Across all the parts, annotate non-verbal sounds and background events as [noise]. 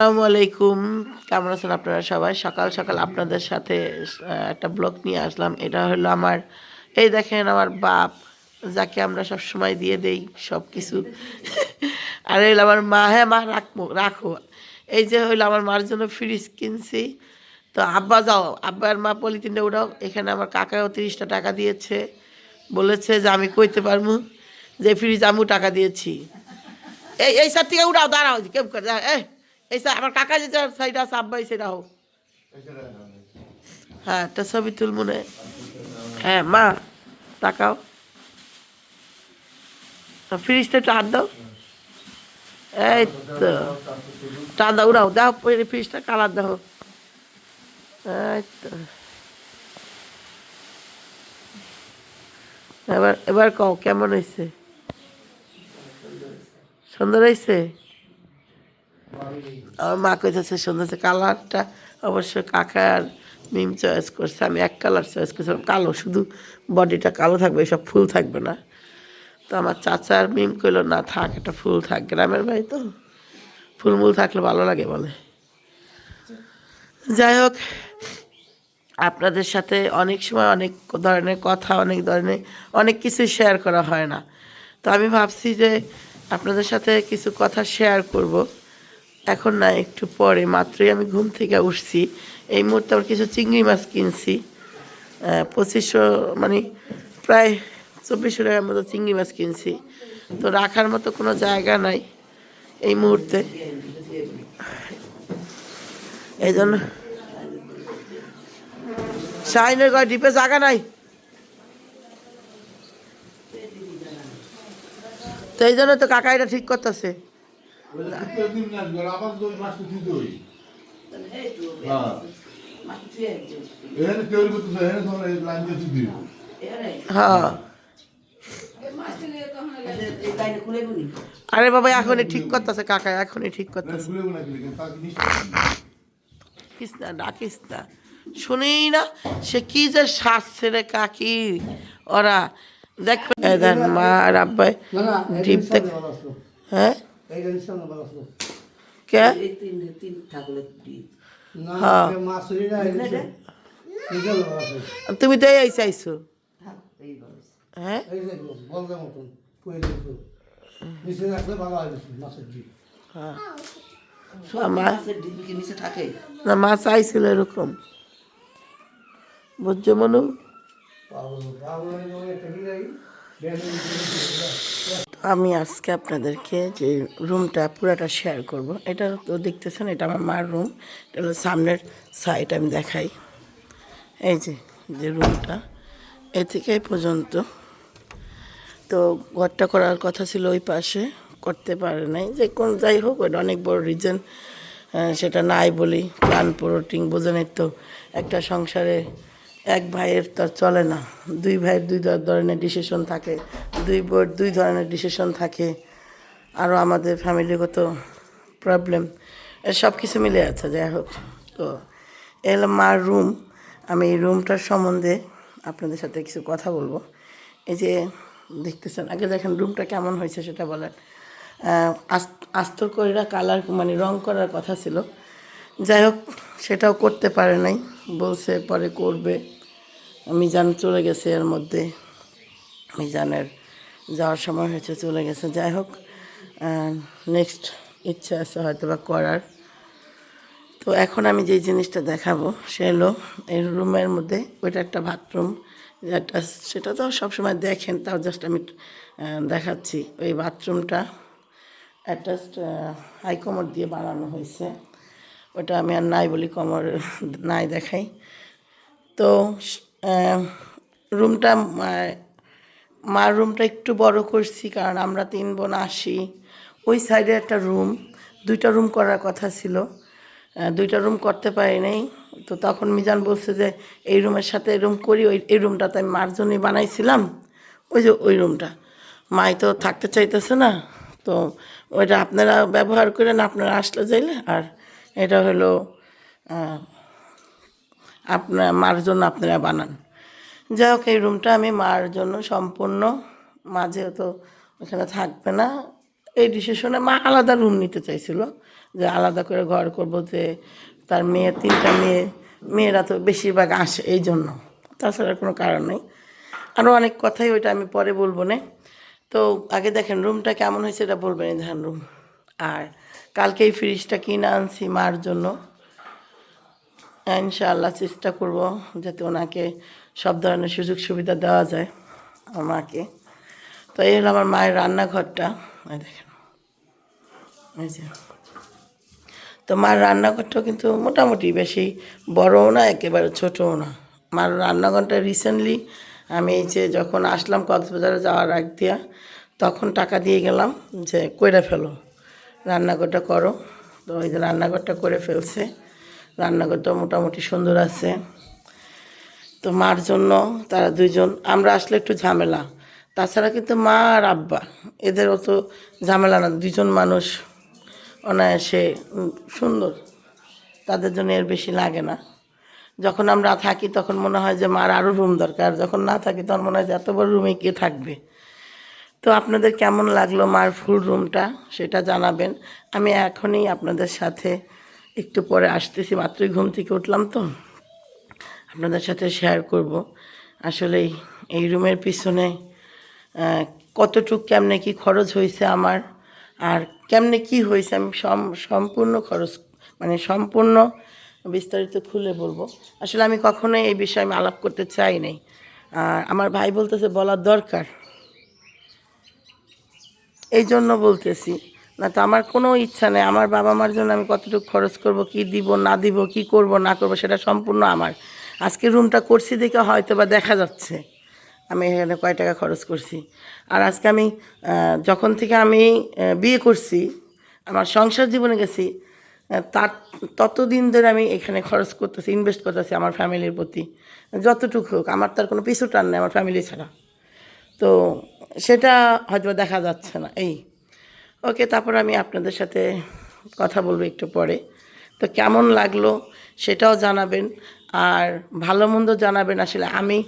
আসসালামু আলাইকুম কেমন আছেন আপনারা সবাই? সকাল সকাল আপনাদের সাথে একটা ব্লগ নিয়ে আসলাম। এটা হলো আমার, এই দেখেন আমার বাপ, যাকে আমরা সব সময় দিয়ে দেই সব কিছু [laughs] আর হইল আমার মা। হ্যাঁ মা, রাখব, রাখো। এই যে হইল আমার মার জন্য ফ্রিজ কিনছি। তো আব্বা যাও আব্বার মা পলিথিনটা উঠাও। এখানে আমার কাকাও তিরিশটা টাকা দিয়েছে। বলেছে যে আমি কইতে পারব যে ফ্রিজ আমিও টাকা দিয়েছি। এই এই সাইড থেকে উঠাও, দাঁড়াও, কেউ করে এই। এই আমার কাকা যে সাইড আছে আব্বাই সেটা হোক হ্যাঁ একটা ছবি তুল মনে হ্যাঁ। মা, তাকাও। ফ্রিজটা একটু হাত দাও। এই তো। টান দাও, উড়াও, দাও ফ্রিজটা কালার দাও। এই তো। এবার এবার কও, কেমন হয়েছে সুন্দর হয়েছে আমার মা কইতেছে, সুন্দর কালারটা। অবশ্য কাকা আর মিম চয়েস করছে, আমি এক কালার চয়েস করছিলাম, কালো, শুধু বডিটা কালো থাকবে সব ফুল থাকবে না। তো আমার চাচা আর মিম কইলো, না থাক একটা ফুল থাক। গ্রামের বাড়ি তো, ফুলমুল থাকলে ভালো লাগে বলে। যাই হোক, আপনাদের সাথে অনেক সময় অনেক ধরনের কথা, অনেক ধরনের, অনেক কিছু শেয়ার করা হয় না। তো আমি ভাবছি যে আপনাদের সাথে কিছু কথা শেয়ার করব। এখন না, একটু পরে, মাত্রই আমি ঘুম থেকে উঠছি। এই মুহূর্তে আমার কিছু চিংড়ি মাছ কিনছি। পঁচিশশো মানে প্রায় চব্বিশশো টাকার মতো চিংড়ি মাছ কিনছি। তো রাখার মতো কোনো জায়গা নাই এই মুহূর্তে। এই জন্য শাহিনের ঘর ডিপে জায়গা নাই। তো এই জন্য তো কাকা এটা ঠিক করতেছে। আবার দুই মাস দিতে হই হ্যাঁ এখানে কেউ করতেছে এখানে তোমার লাইন দিয়ে দিবি হ্যাঁ। আরে বাবা এখনই ঠিক করতেছে কাকা এখনই ঠিক করতেছে। ডাকিস না ডাকিস না। শুনেই না সে কি যে সাজছে রে কাকি। ওরা দেখ মা আর আব্বাই ডিপ হ্যাঁ? কে? হ্যাঁ। মাছ তুমি তো এই চাইছো হ্যাঁ? হয় না মা চাইছিল এরকম। বুঝছ মনু? আমি আজকে আপনাদেরকে যে রুমটা পুরাটা শেয়ার করব, এটা তো দেখতেছেন, এটা আমার মার রুম এটা হলো সামনের সাইড আমি দেখাই। এই যে যে রুমটা এ থেকে পর্যন্ত। তো ঘরটা করার কথা ছিল ওই পাশে, করতে পারে নাই। যে কোন যাই হোক ওটা অনেক বড় রিজন সেটা নাই বলি প্ল্যান প্রোটিং বোঝেনের তো একটা সংসারে এক ভাইয়ের তো চলে না। দুই ভাইয়ের দুই ধরনের ডিসিশন থাকে। দুই বোর দুই ধরনের ডিসিশন থাকে। আরও আমাদের ফ্যামিলিগত প্রবলেম সব কিছু মিলে আছে, যাই হোক। তো এ হলো মার রুম আমি এই রুমটার সম্বন্ধে আপনাদের সাথে কিছু কথা বলব। এই যে দেখতেছেন, আগে দেখেন রুমটা কেমন হয়েছে সেটা বলেন। আস্তর কইরা কালার মানে রং করার কথা ছিল। যাই হোক, সেটাও করতে পারে নাই। বলছে পরে করবে। মিজান চলে গেছে এর মধ্যে। মিজানের যাওয়ার সময় হয়েছে, চলে গেছে। যাই হোক নেক্সট ইচ্ছা আছে হয়তো বা করার। তো এখন আমি যে জিনিসটা দেখাবো, সে হলো এই রুমের মধ্যে ওইটা একটা বাথরুম একটা সেটা তো সবসময় দেখেন, তাও জাস্ট আমি দেখাচ্ছি। ওই বাথরুমটা অ্যাটাচড হাই কমর দিয়ে বানানো হয়েছে। ওটা আমি আর নাই বলি কমর নাই দেখাই। তো রুমটা মার রুমটা একটু বড় করছি, কারণ আমরা তিন বোন আসি। ওই সাইডে একটা রুম দুইটা রুম করার কথা ছিল। দুইটা রুম করতে পারি নাই। তো তখন মিজান বলছে যে, এই রুমের সাথে রুম করি, ওই এই রুমটা তো আমি মার জন্যই বানাইছিলাম। ওই যে ওই রুমটা মাই তো থাকতে চাইতেছে না। তো ওইটা আপনারা ব্যবহার করেন, আপনারা আসলে যাইলে। আর এটা হলো আপনার, মার জন্য আপনারা বানান। যাই হোক, এই রুমটা আমি মার জন্য সম্পূর্ণ মা যেহেতু ওখানে থাকবে না। এই ডিসিশনে মা আলাদা রুম নিতে চাইছিল, যে আলাদা করে ঘর করব, যে তার মেয়ে, তিনটা মেয়ে, মেয়েরা তো বেশিরভাগ আসে এই জন্য। তাছাড়া কোনো কারণ নেই। আরও অনেক কথাই ওইটা আমি পরে বলব না। তো আগে দেখেন রুমটা কেমন হয়েছে এটা বলবেন, এই ধান রুম আর কালকে এই ফ্রিজটা কিনে আনছি মার জন্য। ইনশাআল্লাহ চেষ্টা করব যাতে ওনাকে সব ধরনের সুযোগ সুবিধা দেওয়া যায় আমাকে তো এই হলো আমার মায়ের রান্নাঘরটা। দেখেন। তো মার রান্নাঘরটাও কিন্তু মোটামুটি বেশি বড়ও না, একেবারে ছোটও না। মার রান্নাঘরটা রিসেন্টলি আমি এই যে যখন আসলাম কক্সবাজারে যাওয়ার আগ দিয়া, তখন টাকা দিয়ে গেলাম যে কইরা ফেলো, রান্নাঘরটা করো। তো ওই যে রান্নাঘরটা করে ফেলছে। রান্নাঘরটা মোটামুটি সুন্দর আছে। তো মার জন্য তারা দুইজন, আমরা আসলে একটু ঝামেলা। তাছাড়া কিন্তু মা আর আব্বা, এদের অত ঝামেলা না দুজন মানুষ অনায়াসে সুন্দর। তাদের জন্য এর বেশি লাগে না। যখন আমরা থাকি তখন মনে হয় যে মার আরও রুম দরকার, যখন না থাকি তখন মনে হয় যে এত বড় রুমে কে থাকবে। তো আপনাদের কেমন লাগল মার ফুল রুমটা সেটা জানাবেন। আমি এখনই আপনাদের সাথে একটু পরে আসতেছি, মাত্রই ঘুম থেকে উঠলাম তো। আপনাদের সাথে শেয়ার করব। আসলে এই- রুমের পিছনে কতটুক কেমনে কি খরচ হয়েছে আমার, আর কেমনে কি হয়েছে আমি সম- সম্পূর্ণ খরচ মানে সম্পূর্ণ বিস্তারিত খুলে বলব। আসলে আমি কখনোই এই বিষয়ে আমি আলাপ করতে চাই নাই। আর আমার ভাই বলতেছে, বলার দরকার। এই জন্য বলতেছি না, তো আমার কোনো ইচ্ছা নেই। আমার বাবা মার জন্য আমি কতটুকু খরচ করব, কি দিব, না দিব, কি করব, না করব, সেটা সম্পূর্ণ আমার। আজকে রুমটা করছি দেখে হয়তো বা দেখা যাচ্ছে। আমি এখানে কয় টাকা খরচ করছি। আর আজকে আমি যখন থেকে আমি বিয়ে করছি, আমার সংসার জীবনে গেছি তার ততদিন ধরে আমি এখানে খরচ করতেছি ইনভেস্ট করতেছি আমার ফ্যামিলির প্রতি। যতটুকু হোক, আমার তার কোনো পিছু টান নেই আমার ফ্যামিলি ছাড়া। তো সেটা হয়তো দেখা যাচ্ছে না, এই। ওকে, তারপর আমি আপনাদের সাথে কথা বলব একটু পরে। তো কেমন লাগল সেটাও জানাবেন আর ভালো মন্দ জানাবেন আসলে আমি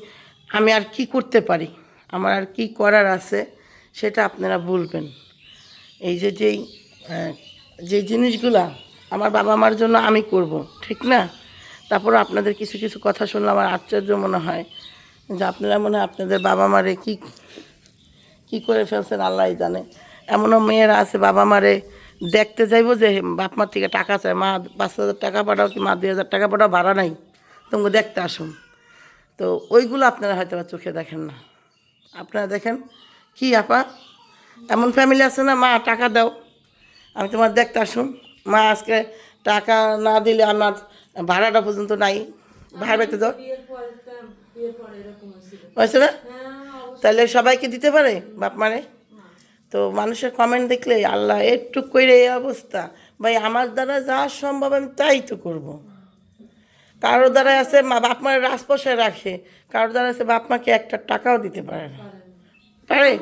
আমি আর কি করতে পারি? আমার আর কি করার আছে সেটা আপনারা বলবেন। এই যে, যেই যে জিনিসগুলা আমার বাবা মার জন্য আমি করব, ঠিক না? তারপর আপনাদের কিছু কিছু কথা শুনলে আমার আশ্চর্য মনে হয় যে আপনারা মনে হয় আপনাদের বাবা মারে কি কি করে ফেলছেন আল্লাহ জানে। এমনও মেয়েরা আছে বাবা মারে দেখতে যাইবো যে বাপ মার থেকে টাকা চায়। মা পাঁচ হাজার টাকা পাঠাও কি মা দুই হাজার টাকা পাঠাও ভাড়া নাই। তোমাকে দেখতে আসুন। তো ওইগুলো আপনারা হয়তো বা চোখে দেখেন না। আপনারা দেখেন কি আপা? এমন ফ্যামিলি আছে না মা টাকা দাও। আমি তোমার দেখতে আসুন। মা আজকে টাকা না দিলে আমার ভাড়াটা পর্যন্ত নাই। ভাড়া পেতে দাও। হয়েছে না? তাহলে সবাইকে দিতে পারে বাপ মারে? তো মানুষের কমেন্ট দেখলে, আল্লাহ, একটু করে এই অবস্থা। ভাই, আমার দ্বারা যা সম্ভব আমি তাই তো করব। কারোর দ্বারা আছে, মা বাপ মায়ের রাজপোষায় রাখে। কারোর দ্বারা আছে, বাপ মাকে একটা টাকাও দিতে পারে না। পারে?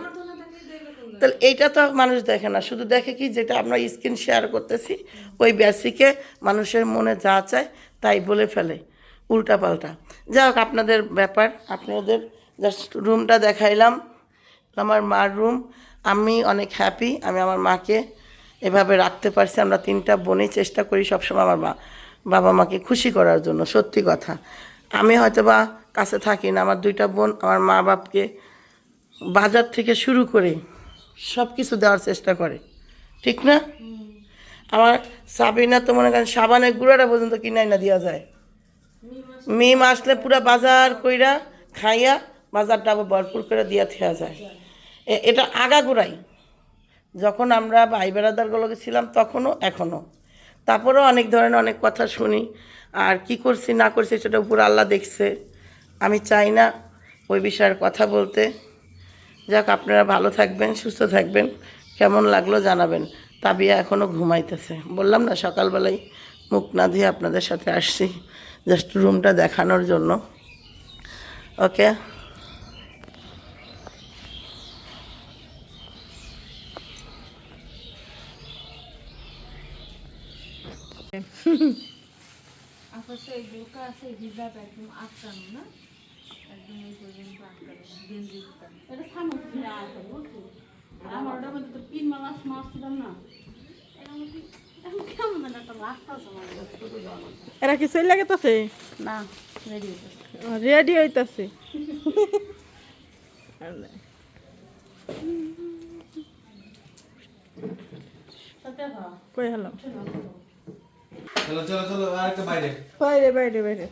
তাহলে এইটা তো মানুষ দেখে না। শুধু দেখে কি যেটা আমরা স্ক্রিন শেয়ার করতেছি, ওই বেসিকে মানুষের মনে যা চায় তাই বলে ফেলে। উল্টা পাল্টা যাই হোক, আপনাদের ব্যাপার, আপনাদের জাস্ট রুমটা দেখাইলাম। আমার মার রুম আমি অনেক হ্যাপি আমি আমার মাকে এভাবে রাখতে পারছি। আমরা তিনটা বোনই চেষ্টা করি সবসময় আমার মা, বাবা মাকে খুশি করার জন্য, সত্যি কথা। আমি হয়তো বা কাছে থাকি না, আমার দুইটা বোন, আমার মা বাপকে বাজার থেকে শুরু করে সব কিছু দেওয়ার চেষ্টা করে। ঠিক না? আমার সাবিনা তো মনে করেন সাবানের গুঁড়াটা পর্যন্ত কিনাই না দেওয়া যায়। মিম আসলে পুরা বাজার কইরা খাইয়া বাজারটা আবার ভরপুর করে দিয়া থেয়া যায়। এটা আগাগোড়াই। যখন আমরা ভাই বেড়াদারগুলোকে ছিলাম তখনও এখনও। তারপরেও অনেক ধরনের অনেক কথা শুনি, আর কি করছি, না করছি সেটা উপর আল্লাহ দেখছে। আমি চাই না ওই বিষয়ের কথা বলতে। যাক, আপনারা ভালো থাকবেন, সুস্থ থাকবেন, কেমন লাগল জানাবেন। তাবিয়া এখনও ঘুমাইতেছে। বললাম না, সকালবেলায় মুখ না ধুয়ে আপনাদের সাথে আসছি জাস্ট রুমটা দেখানোর জন্য। ওকে আপাতত এই বোকা আছে হিজাব একদম আটকানো না? একদম এই পর্যন্ত আটকানো গেঞ্জি এটা থামো। আর আমার ওটার মধ্যে তো পিন মালা মাছ ছিলাম না। এটা আমার কি কেমন একটা লাগতেছে এরা কি চলে গেতেছে না রেডি রেডি হইতাছে। কই হলাম চলো চলো চলো আরেকটা বাইরে। বাইরে বাইরে বাইরে।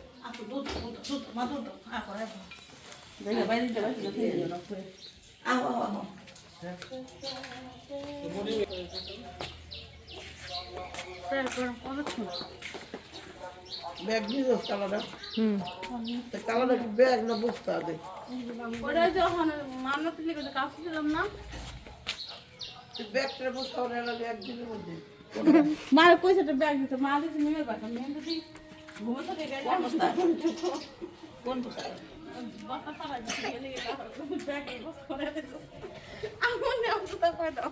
ব্যাগ নিয়ে কালারটা হুম। কালারটা কি ব্যাগ না বস্তা আছে ওটা যখন মান্নত লিখে কাজ ছিলাম না? ব্যাগটা বস্তা ওরা একদিনের মধ্যে। মার কইছে একটা ব্যাগ দিতে মা দিছে মেয়ের কথা মেয়ে যদি ঘুমো থাকে কোন বস্তা কোন বস্তা বস্তা সারা দিতে গেলে ব্যাগ বস্তা করে দিতে আমার নাম তো কই দাও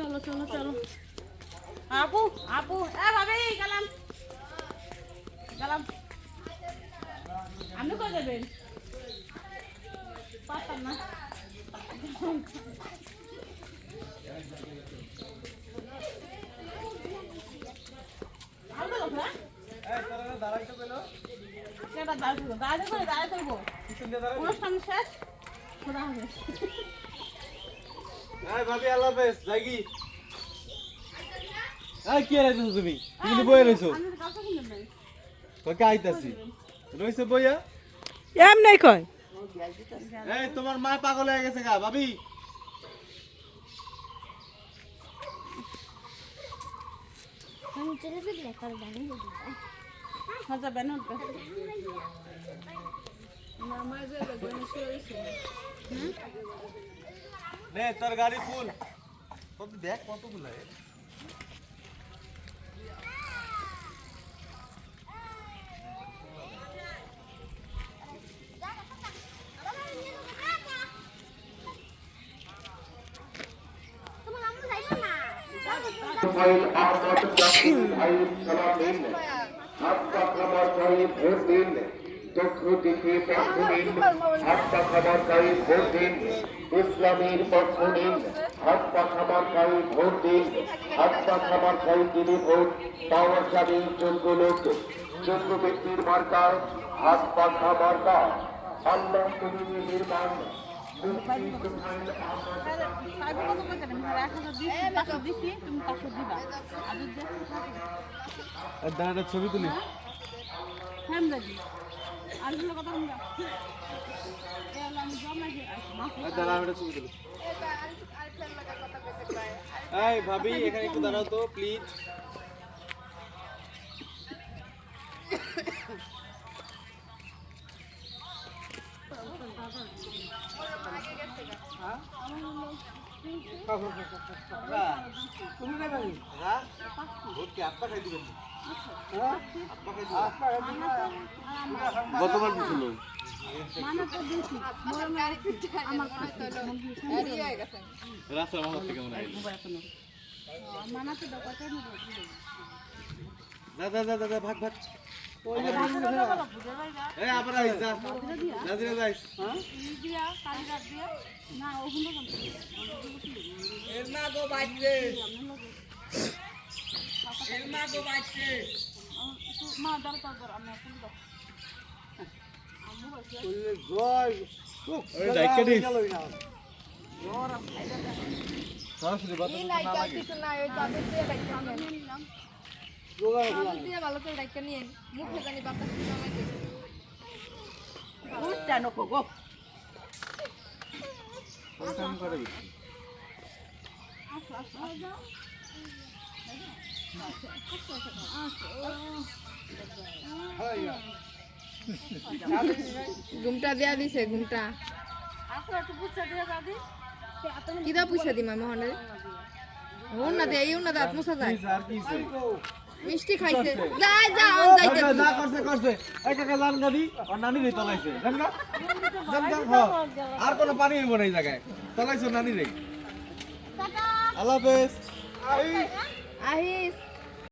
চলো চলো চলো। আপু আপু, এ ভাবি, গেলাম। গেলাম। আপনি কই যাবেন? পারতাম না। অনুষ্ঠান শেষ। খোদা হাফেজ। এই ভাবি আল্লাহ হাফেজ যাইগি এই কি রাইছো তুমি? তুমি বইয়া রইছো। আমি তোকে আইতাছি। রইছে বইয়া? এম নাই কয়? এই তোমার মা পাগল হয়ে গেছে গা ভাবি। মজা বেন নে তোর গাড়ি ফুল কত দেখ কতগুলো রে মোবাইল আহমদ জাকির ভাইয়ের সালাম নিন হাত পাখাবার গায়ে ভোট দিন দিকে পক্ষ নিন হাত পাখাবার গায়ে ভোট ইসলামের পক্ষ নিন হাত পাখাবার গায়ে ভোট দিন হাত পাখাবার গায়ে দিনে ভোট পাওয়া যাবে যোগ্য লোক যোগ্য ব্যক্তির মার্কা হাত পাখা মার্কা দাঁড়াটা ছবি তুলি। আর ভাবি এখানে একটু দাঁড়াও তো প্লিজ তুমি না পারি হ্যাঁ ভোট কি আপা খাই দিবেন হ্যাঁ গতবার দিছিল। রাস্তা আমার থেকে মনে হয়। যা যা, যা ভাগ ভাগ। আবার আইস যা। নাজিরা যাইস জয় ওই ডাইকা দিস গেলই না সরাসরি বাতাস না লাগে যোগা রাখলাম কোন কাম করে বেশি ঘুমটা দেয়া দিছে ঘুমটা কিদা পয়সা দিমা মোহনের না দে এই না দাঁত মুছা যায়। মিষ্টি খাইছে। যাই যা অন যাইতে। যা করছে করছে। এই কাকা জান গাড়ি আর নানি রে তলাইছে। জান গা? জান গা আর কোনো পানি হইব না এই জায়গায়। তলাইছো নানি রে। আল্লাহ হাফেজ। আহিস